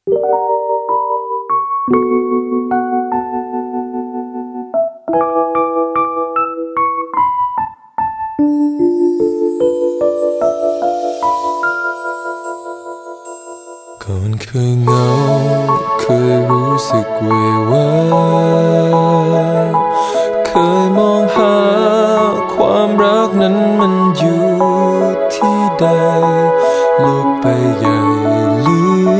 ก่อนเคยเหงาเคยรู้สึกเววาเคยมองหาความรักนั้นมันอยู่ที่ใดโลกใบใหญ่ลือเกิน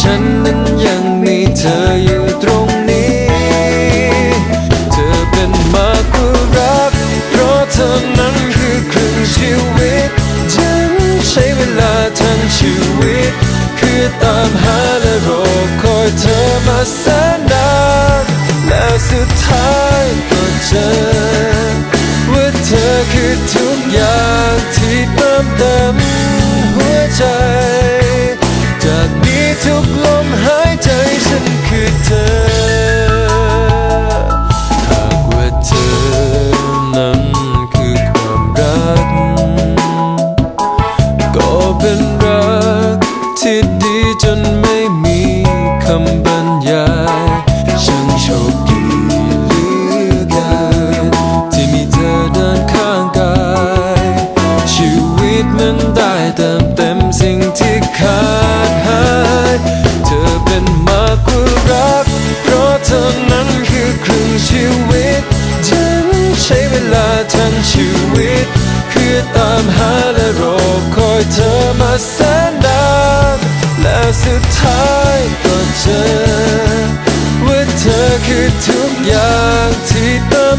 ฉันนั้นยังมีเธออยู่ตรงนี้ เธอเป็นมากกว่ารัก เพราะเธอนั้นคือครึ่งชีวิต ฉันใช้เวลาทั้งชีวิต คือตามหาและรอคอยเธอมาแสนนานและสุด เติมเต็มสิ่งที่ขาดหาย เธอเป็นมากกว่ารัก เพราะเธอนั้นคือครึ่งชีวิต ฉันใช้เวลาทั้งชีวิต คือตามหาและรอคอยเธอมาแสนนานแล้วสุดท้ายก็เจอว่าเธอคือทุกอย่างที่เติม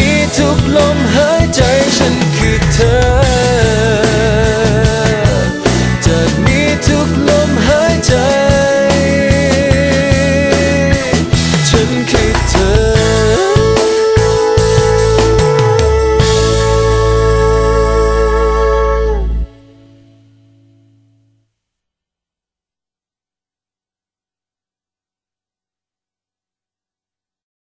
้